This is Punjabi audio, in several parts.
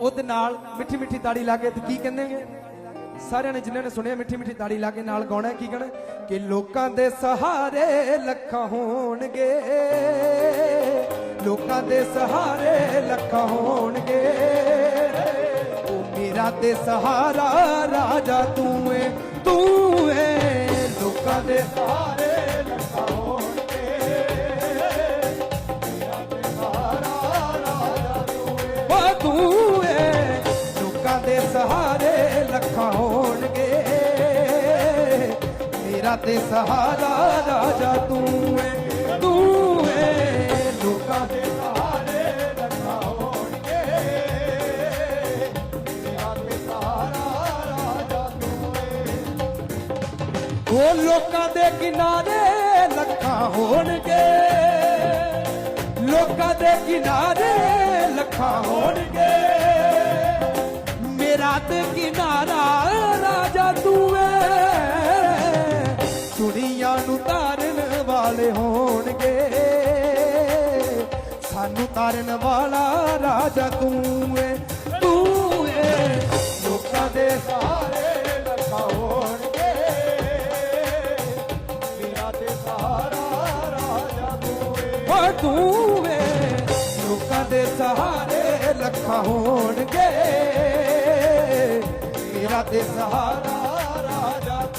ਉਹਦੇ ਨਾਲ ਮਿੱਠੀ ਮਿੱਠੀ ਤਾੜੀ ਲਾ ਕੇ ਤੇ ਕੀ ਕਹਿੰਦੇਗੇ ਸਾਰਿਆਂ ਨੇ ਜਿਨ੍ਹਾਂ ਨੇ ਸੁਣਿਆ ਮਿੱਠੀ ਮਿੱਠੀ ਤਾੜੀ ਲਾ ਕੇ ਨਾਲ ਗਾਉਣਾ ਕੀ ਕਹਿਣਾ ਕਿ ਲੋਕਾਂ ਦੇ ਸਹਾਰੇ ਲੱਖਾਂ ਹੋਣਗੇ। ਲੋਕਾਂ ਦੇ ਸਹਾਰੇ ਲੱਖਾਂ ਹੋਣਗੇ। ਉਹ ਮੇਰਾ ਤੇ ਸਹਾਰਾ ਰਾਜਾ ਤੂੰ ਏ ਤੂੰ ਏ। ਲੋਕਾਂ ਦੇ ਸਹਾਰੇ ਦੇ ਲੱਖਾਂ ਹੋਣਗੇ। ਮੇਰਾ ਤੇ ਸਹਾਰਾ ਰਾਜਾ ਤੂੰ ਏ ਤੂੰ ਏ, ਲੋਕਾਂ ਦੇ ਸਹਾਰੇ ਲੱਖਾਂ ਹੋਣਗੇ। ਮੇਰਾ ਤੇ ਸਹਾਰਾ ਰਾਜਾ ਤੂੰ ਏ। ਉਹ ਲੋਕਾਂ ਦੇ ਕਿਨਾਰੇ ਲੱਖਾਂ ਹੋਣਗੇ। ਲੋਕਾਂ ਦੇ ਕਿਨਾਰੇ ਲੱਖਾਂ ਦੁਨੀਆ ਨੂੰ ਤਾਰਨ ਵਾਲੇ ਹੋਣਗੇ। ਸਾਨੂੰ ਤਾਰਨ ਵਾਲਾ ਰਾਜਾ ਤੂੰ ਏ ਤੂੰ ਏ। ਲੋਕਾਂ ਦੇ ਸਾਰੇ ਲੱਖਾ ਹੋਣਗੇ। ਮੇਰਾ ਤੇ ਸਹਾਰਾ ਰਾਜਾ ਤੂੰ ਏ। ਓ ਤੂੰ ਏ, ਲੋਕਾਂ ਦੇ ਸਹਾਰੇ ਲੱਖਾ ਹੋਣਗੇ। ਮੇਰਾ ਤੇ ਸਹਾਰਾ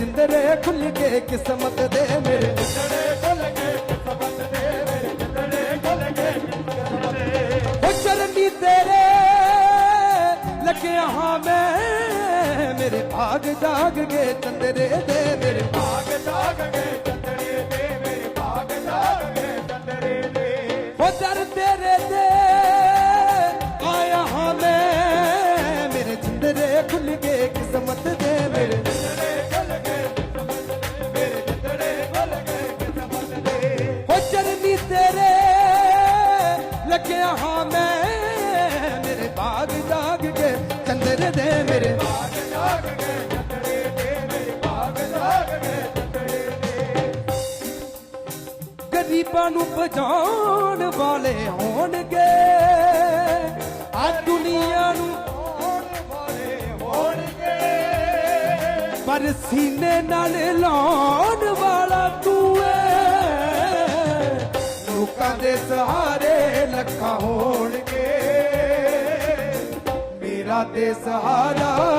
ਜਿੰਦਰੇ ਖੁੱਲ ਕੇ ਕਿਸਮਤ ਦੇ ਮੇਰੇ। ਜਿੰਦਰੇ ਖੁੱਲ ਕੇ ਕਿਸਮਤ ਦੇ ਮੇਰੇ। ਜਿੰਦਰੇ ਖੁੱਲ ਕੇ ਕਿਸਮਤ ਦੇ। ਹੋ ਚਰਨੀ ਤੇਰੇ ਲੱਗਿਆ ਹਾਂ ਮੈਂ। ਮੇਰੇ ਭਾਗ ਜਾਗ ਗਏ ਚੰਦਰੇ ਦੇ ਮੇਰੇ। ਭਾਗ ਜਾਗ ਗਏ ਚੰਦਰੇ ਦੇ ਮੇਰੇ। ਭਾਗ ਜਾਗ ਗਏ ਚੰਦਰੇ ਦੇ। ਹੋ ਦਰ ਤੇਰੇ ਤੇ ਆਇਆ ਹਾਂ ਮੈਂ। ਮੇਰੇ ਜਿੰਦਰੇ ਖੁੱਲ ਗਏ ਹਾਂ, ਮੈਂ ਮੇਰੇ ਬਾਗ ਜਾਗ ਗਏ ਚੰਦਰੇ ਦੇ ਮੇਰੇ ਬਾਗ ਜਾਗ ਗਏ ਚੰਦਰੇ ਦੇ ਮੇਰੇ ਬਾਗ ਜਾਗ ਗਏ ਚੰਦਰੇ ਦੇ। ਗਰੀਬਾਂ ਨੂੰ ਬਚਾਉਣ ਵਾਲੇ ਹੋਣਗੇ ਆ ਦੁਨੀਆ ਨੂੰ ਆਉਣ ਵਾਲੇ ਹੋਣਗੇ। ਪਰ ਸੀਨੇ ਨਾਲ ਲਾਉਣ ਵਾਲਾ ਤੂੰ ਏ, ਲੋਕਾਂ ਦੇ ਸਹਾਰੇ ਲੱਖਾਂ ਹੋਣਗੇ। ਮੇਰਾ ਤੇ ਸਹਾਰਾ